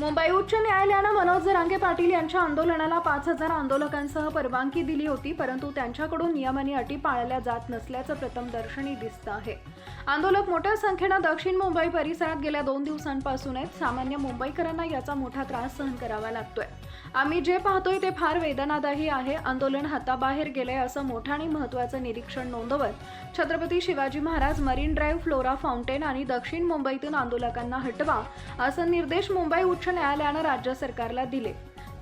मुंबई उच्च न्यायालयानं मनोज जरांगे पाटील यांच्या आंदोलनाला पाच हजार आंदोलकांसह परवानगी दिली होती परंतु त्यांच्याकडून नियम आणि अटी पाळल्या जात नसल्याचं प्रथमदर्शनी दिसतं आहे. आंदोलक मोठ्या संख्येनं दक्षिण मुंबई परिसरात गेल्या दोन दिवसांपासून आहेत. सामान्य मुंबईकरांना याचा मोठा त्रास सहन करावा लागतोय. आम्ही जे पाहतोय ते फार वेदनादायी आहे. आंदोलन हाताबाहेर गेलंय असं मोठं आणि महत्त्वाचं निरीक्षण नोंदवत Chhatrapati Shivaji Maharaj Marine Drive Flora Fountain आणि दक्षिण मुंबईतून आंदोलकांना हटवा असं निर्देश मुंबई उच्च न्यायालयानं राज्य सरकारला दिले.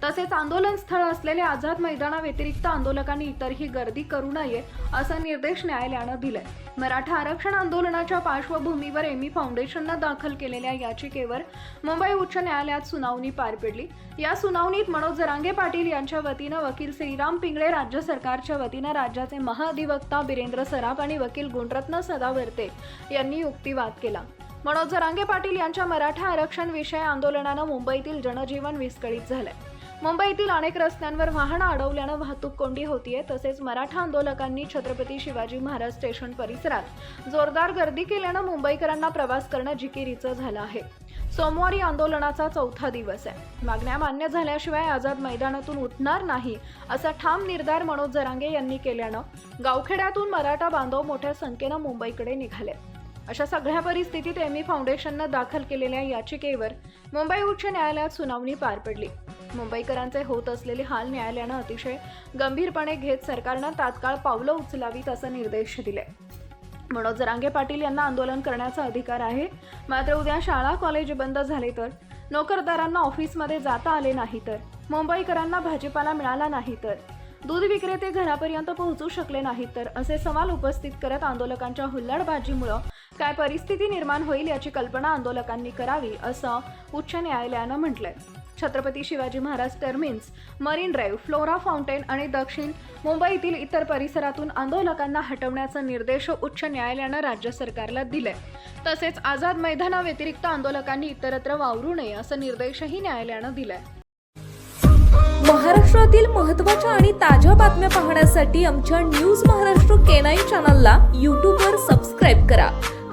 तसेच आंदोलन स्थळ असलेल्या आझाद मैदानाव्यतिरिक्त आंदोलकांनी इतरही गर्दी करू नये असा निर्देश न्यायालयानं दिलाय. मराठा आरक्षण आंदोलनाच्या पार्श्वभूमीवर एमी फाउंडेशननं दाखल केलेल्या याचिकेवर मुंबई उच्च न्यायालयात सुनावणी पार पडली. या सुनावणीत मनोज जरांगे पाटील यांच्या वतीनं वकील श्रीराम पिंगळे राज्य सरकारच्या वतीनं राज्याचे महाधिवक्ता बिरेंद्र सराफ आणि वकील गुणरत्न सदावर्ते यांनी युक्तिवाद केला. मनोज जरांगे पाटील यांच्या मराठा आरक्षण विषय आंदोलनानं मुंबईतील जनजीवन विस्कळीत झालंय. मुंबईतील अनेक रस्त्यांवर वाहनं अडवल्यानं वाहतूक कोंडी होतीये तसेच मराठा आंदोलकांनी छत्रपती शिवाजी महाराज स्टेशन परिसरात जोरदार गर्दी केल्यानं मुंबईकरांना प्रवास करणं जिकिरीचं झालं आहे. सोमवारी आंदोलनाचा चौथा दिवस आहे. मागण्या मान्य झाल्याशिवाय आझाद मैदानातून उठणार नाही असा ठाम निर्धार मनोज जरांगे यांनी केल्यानं गावखेड्यातून मराठा बांधव मोठ्या संख्येनं मुंबईकडे निघाले अशा सगळ्या परिस्थितीत एमी फाउंडेशननं दाखल केलेल्या याचिकेवर मुंबई उच्च न्यायालयात सुनावणी पार पडली. मुंबईकरांचे होत असलेले हाल न्यायालयानं अतिशय गंभीरपणे घेत सरकारनं तात्काळ पावलं उचलावीत असे निर्देश दिले. मनोज जरांगे पाटील यांना आंदोलन करण्याचा अधिकार आहे. मात्र उद्या शाळा कॉलेज बंद झाले तर? नोकरदारांना ऑफिसमध्ये जाता आले नाही तर? मुंबईकरांना भाजीपाला मिळाला नाही तर? दूध विक्रेते घरापर्यंत पोहोचू शकले नाहीत तर? असे सवाल उपस्थित करत आंदोलकांच्या हुल्लडबाजीमुळं काय परिस्थिती निर्माण होईल याची कल्पना आंदोलकांनी करावी असं उच्च न्यायालयानं म्हटलंय. Chhatrapati Shivaji Maharaj terminus Marine Drive Flora Fountain आणि दक्षिण मुंबईतील इतर परिसरातून आंदोलकांना हटवण्याचा निर्देश उच्च न्यायालयानं राज्य सरकारला दिलाय तसेच आझाद मैदानाव्यतिरिक्त आंदोलकांनी इतरत्र वावरू नये असा निर्देशही न्यायालयानं दिलाय. महाराष्ट्रातील महत्त्वाच्या आणि ताज्या बातम्या पाहण्यासाठी आमच्या न्यूज महाराष्ट्र केनाई चॅनलला यूट्यूबवर सबस्क्राईब करा.